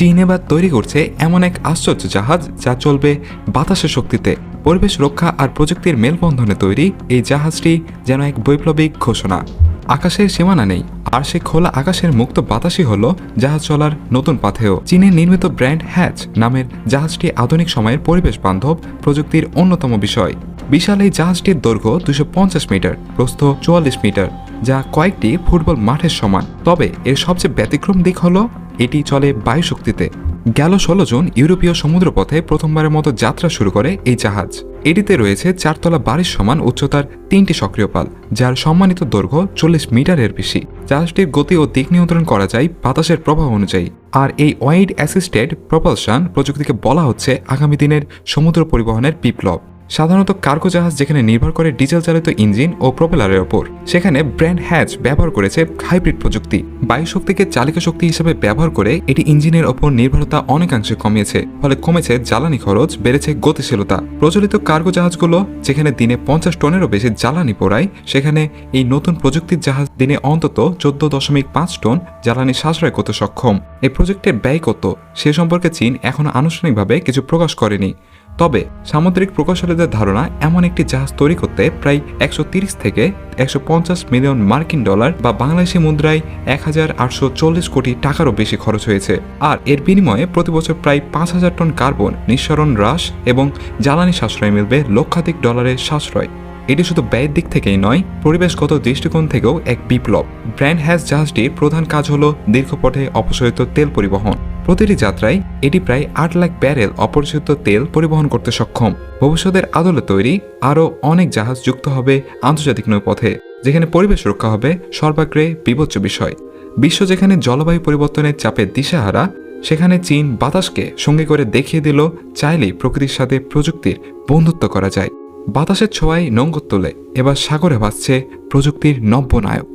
চীন এবার তৈরি করছে এমন এক আশ্চর্য জাহাজ যা চলবে বাতাসের শক্তিতে। পরিবেশ রক্ষা আর প্রযুক্তির মেলবন্ধনে তৈরি এই জাহাজটি যেন এক বৈপ্লবিক ঘোষণা। আকাশের সীমানা নেই, আর সে খোলা আকাশের মুক্ত বাতাসই হল জাহাজ চলার নতুন পাথেও চীনের নির্মিত ব্র্যান্ড হ্যাচ নামের জাহাজটি আধুনিক সময়ের পরিবেশ বান্ধব প্রযুক্তির অন্যতম বিষয়। বিশাল এই জাহাজটির দৈর্ঘ্য দুশো মিটার, প্রস্থ চুয়াল্লিশ মিটার, যা কয়েকটি ফুটবল মাঠের সমান। তবে এর সবচেয়ে ব্যতিক্রম দিক হলো এটি চলে বায়ু শক্তিতে গেল ষোলো জন ইউরোপীয় সমুদ্রপথে প্রথমবারের মতো যাত্রা শুরু করে এই জাহাজ। এটিতে রয়েছে চারতলা বাড়ির সমান উচ্চতার তিনটি সক্রিয় পাল, যার সম্মানিত দৈর্ঘ্য চল্লিশ মিটারের বেশি। জাহাজটির গতি ও দিক নিয়ন্ত্রণ করা যায় বাতাসের প্রবাহ অনুযায়ী। আর এই ওয়াইড অ্যাসিস্টেড প্রপালশন প্রযুক্তিকে বলা হচ্ছে আগামী দিনের সমুদ্র পরিবহনের বিপ্লব। সাধারণত কার্গো জাহাজ যেখানে নির্ভর করে ডিজেল চালিত ইঞ্জিন ও প্রপেলারের ওপর, সেখানে ব্র্যান্ড হ্যাচ ব্যবহার করেছে হাইব্রিড প্রযুক্তি। বায়ু শক্তিকে চালিকা শক্তি হিসেবে ব্যবহার করে এটি ইঞ্জিনের ওপর নির্ভরতা অনেকাংশে কমিয়েছে, ফলে কমেছে জ্বালানি খরচ, বেড়েছে গতিশীলতা। প্রচলিত কার্গো জাহাজগুলো, যেখানে দিনে পঞ্চাশ টনেরও বেশি জ্বালানি পোড়ায়, সেখানে এই নতুন প্রযুক্তির জাহাজ দিনে অন্তত চোদ্দ দশমিক পাঁচ টন জ্বালানি সাশ্রয় করতে সক্ষম। এই প্রজেক্টের ব্যয় কত সে সম্পর্কে চীন এখনও আনুষ্ঠানিকভাবে কিছু প্রকাশ করেনি। তবে সামুদ্রিক প্রকৌশলীদের ধারণা, এমন একটি জাহাজ তৈরি করতে প্রায় একশো থেকে একশো পঞ্চাশ মিলিয়ন মার্কিন ডলার বা বাংলাদেশি মুদ্রায় এক হাজার আটশো চল্লিশ কোটি টাকারও বেশি খরচ হয়েছে। আর এর বিনিময়ে প্রতি বছর প্রায় পাঁচ হাজার টন কার্বন নিঃসরণ হ্রাস এবং জ্বালানি সাশ্রয় মিলবে লক্ষাধিক ডলারের সাশ্রয়। এটি শুধু ব্যয়ের দিক থেকেই নয়, পরিবেশগত দৃষ্টিকোণ থেকেও এক বিপ্লব। ব্র্যান্ড হ্যাজ জাহাজটির প্রধান কাজ হল দীর্ঘপথে অপসরিত তেল পরিবহন। প্রতিটি যাত্রায় এটি প্রায় আট লাখ ব্যারেল অপরিশোধিত তেল পরিবহন করতে সক্ষম। ভবিষ্যতের আদলে তৈরি আরও অনেক জাহাজ যুক্ত হবে আন্তর্জাতিক নৌপথে, যেখানে পরিবেশ রক্ষা হবে সর্বাগ্রে বিবেচ্য বিষয়। বিশ্ব যেখানে জলবায়ু পরিবর্তনের চাপে দিশাহারা, সেখানে চীন বাতাসকে সঙ্গে করে দেখিয়ে দিল চাইলেই প্রকৃতির সাথে প্রযুক্তির বন্ধুত্ব করা যায়। বাতাসের ছোঁয়ায় নঙ্গত তোলে, এবার সাগরে ভাসছে প্রযুক্তির নব্য নায়ক।